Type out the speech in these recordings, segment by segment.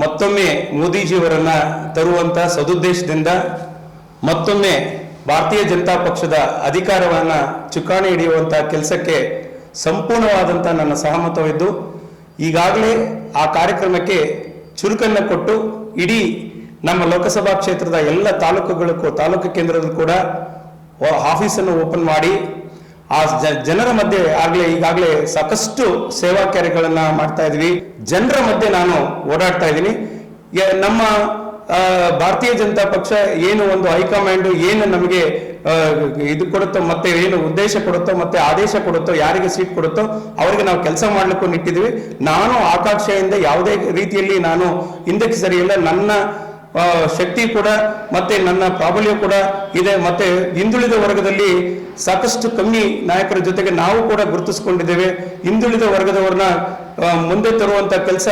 ಮತ್ತೊಮ್ಮೆ ಮೋದಿಜಿಯವರನ್ನ ತರುವಂತ ಸದುದ್ದೇಶದಿಂದ ಮತ್ತೊಮ್ಮೆ ಭಾರತೀಯ ಜನತಾ ಪಕ್ಷದ ಅಧಿಕಾರವನ್ನ ಚುಕ್ಕಾಣಿ ಹಿಡಿಯುವಂಥ ಕೆಲಸಕ್ಕೆ ಸಂಪೂರ್ಣವಾದಂಥ ನನ್ನ ಸಹಮತವಿದ್ದು, ಈಗಾಗಲೇ ಆ ಕಾರ್ಯಕ್ರಮಕ್ಕೆ ಚುರುಕನ್ನು ಕೊಟ್ಟು ಇಡೀ ನಮ್ಮ ಲೋಕಸಭಾ ಕ್ಷೇತ್ರದ ಎಲ್ಲ ತಾಲೂಕುಗಳಿಗೂ ತಾಲೂಕು ಕೇಂದ್ರದಲ್ಲೂ ಕೂಡ ಆಫೀಸನ್ನು ಓಪನ್ ಮಾಡಿ ಆ ಜನರ ಮಧ್ಯೆ ಆಗ್ಲೇ, ಈಗಾಗಲೇ ಸಾಕಷ್ಟು ಸೇವಾ ಕಾರ್ಯಗಳನ್ನ ಮಾಡ್ತಾ ಇದ್ವಿ. ಜನರ ಮಧ್ಯೆ ನಾನು ಓಡಾಡ್ತಾ ಇದ್ದೀನಿ. ನಮ್ಮ ಭಾರತೀಯ ಜನತಾ ಪಕ್ಷ ಏನು ಒಂದು ಹೈಕಮಾಂಡ್ ಏನು ನಮಗೆ ಇದು ಕೊಡುತ್ತೋ, ಮತ್ತೆ ಏನು ಉದ್ದೇಶ ಕೊಡುತ್ತೋ, ಮತ್ತೆ ಆದೇಶ ಕೊಡುತ್ತೋ, ಯಾರಿಗೆ ಸೀಟ್ ಕೊಡುತ್ತೋ, ಅವರಿಗೆ ನಾವು ಕೆಲಸ ಮಾಡ್ಲಿಕ್ಕೂ ನಿಟ್ಟಿದ್ವಿ ನಾನು ಆಕಾಂಕ್ಷೆಯಿಂದ ಯಾವುದೇ ರೀತಿಯಲ್ಲಿ ನಾನು ಹಿಂದಕ್ಕೆ ಸರಿಯಿಲ್ಲ. ನನ್ನ ಶಕ್ತಿ ಕೂಡ ಮತ್ತೆ ನನ್ನ ಪ್ರಾಬಲ್ಯ ಕೂಡ ಇದೆ. ಮತ್ತೆ ಹಿಂದುಳಿದ ವರ್ಗದಲ್ಲಿ ಸಾಕಷ್ಟು ಕಮ್ಮಿ ನಾಯಕರ ಜೊತೆಗೆ ನಾವು ಕೂಡ ಗುರುತಿಸಿಕೊಂಡಿದ್ದೇವೆ. ಹಿಂದುಳಿದ ವರ್ಗದವ್ರನ್ನ ಮುಂದೆ ತರುವಂತ ಕೆಲಸ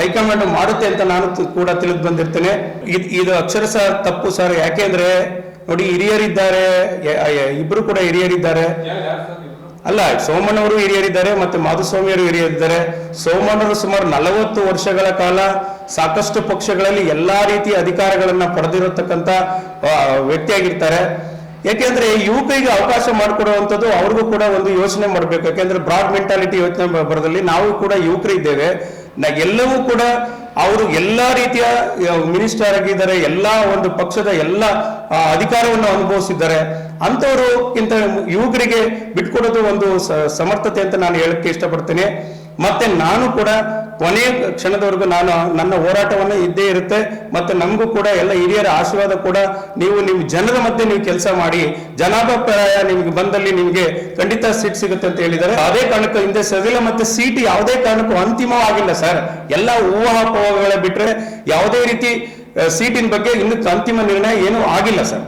ಹೈಕಮಾಂಡ್ ಮಾಡುತ್ತೆ ಅಂತ ನಾನು ಕೂಡ ತಿಳಿದು ಬಂದಿರ್ತೇನೆ. ಇದು ಇದು ಅಕ್ಷರಶಃ ತಪ್ಪು ಸರ್. ಯಾಕೆಂದ್ರೆ ನೋಡಿ ಹಿರಿಯರಿದ್ದಾರೆ ಇಬ್ರು ಕೂಡ ಹಿರಿಯರಿದ್ದಾರೆ. ಅಲ್ಲ, ಸೋಮಣ್ಣವರು ಹಿರಿಯರಿದ್ದಾರೆ ಮತ್ತೆ ಮಾಧುಸ್ವಾಮಿಯವರು ಹಿರಿಯರಿದ್ದಾರೆ. ಸೋಮಣ್ಣರು ಸುಮಾರು ನಲವತ್ತು ವರ್ಷಗಳ ಕಾಲ ಸಾಕಷ್ಟು ಪಕ್ಷಗಳಲ್ಲಿ ಎಲ್ಲಾ ರೀತಿ ಅಧಿಕಾರಗಳನ್ನ ಪಡೆದಿರತಕ್ಕಂತ ವ್ಯಕ್ತಿಯಾಗಿರ್ತಾರೆ. ಯಾಕೆಂದ್ರೆ ಯುವಕರಿಗೆ ಅವಕಾಶ ಮಾಡಿಕೊಡುವಂಥದ್ದು ಅವ್ರಿಗೂ ಕೂಡ ಒಂದು ಯೋಚನೆ ಮಾಡಬೇಕು. ಯಾಕೆಂದ್ರೆ ಬ್ರಾಡ್ ಮೆಂಟಾಲಿಟಿ ಯೋಚನೆ ಬರದಲ್ಲಿ ನಾವು ಕೂಡ ಯುವಕರಿದ್ದೇವೆ. ನ- ಎಲ್ಲವೂ ಕೂಡ ಅವರು ಎಲ್ಲ ರೀತಿಯ ಮಿನಿಸ್ಟರ್ ಆಗಿದ್ದಾರೆ, ಎಲ್ಲ ಒಂದು ಪಕ್ಷದ ಎಲ್ಲ ಅಧಿಕಾರವನ್ನು ಅನುಭವಿಸಿದ್ದಾರೆ. ಅಂತವರು ಇಂಥ ಯುವಕರಿಗೆ ಬಿಟ್ಕೊಡೋದು ಒಂದು ಸಮರ್ಥತೆ ಅಂತ ನಾನು ಹೇಳಕ್ಕೆ ಇಷ್ಟಪಡ್ತೇನೆ. ಮತ್ತೆ ನಾನು ಕೂಡ ಕೊನೆಯ ಕ್ಷಣದವರೆಗೂ ನಾನು ನನ್ನ ಹೋರಾಟವನ್ನು ಇದ್ದೇ ಇರುತ್ತೆ. ಮತ್ತೆ ನಮಗೂ ಕೂಡ ಎಲ್ಲ ಹಿರಿಯರ ಆಶೀರ್ವಾದ ಕೂಡ ನೀವು ನಿಮ್ಮ ಜನರ ಮಧ್ಯೆ ನೀವು ಕೆಲಸ ಮಾಡಿ ಜನಾಭಿಪ್ರಾಯ ನಿಮ್ಗೆ ಬಂದಲ್ಲಿ ನಿಮಗೆ ಖಂಡಿತ ಸೀಟ್ ಸಿಗುತ್ತೆ ಅಂತ ಹೇಳಿದ್ದಾರೆ. ಅದೇ ಕಾರಣಕ್ಕೂ ಹಿಂದೆ ಸವಿಲ ಮತ್ತೆ ಸೀಟ್ ಯಾವುದೇ ಕಾರಣಕ್ಕೂ ಅಂತಿಮವಾಗಿಲ್ಲ ಸರ್. ಎಲ್ಲ ಊಹಾಪೋಹಗಳ ಬಿಟ್ಟರೆ ಯಾವುದೇ ರೀತಿ ಸೀಟಿನ ಬಗ್ಗೆ ಇನ್ನು ಅಂತಿಮ ನಿರ್ಣಯ ಏನೂ ಆಗಿಲ್ಲ ಸರ್.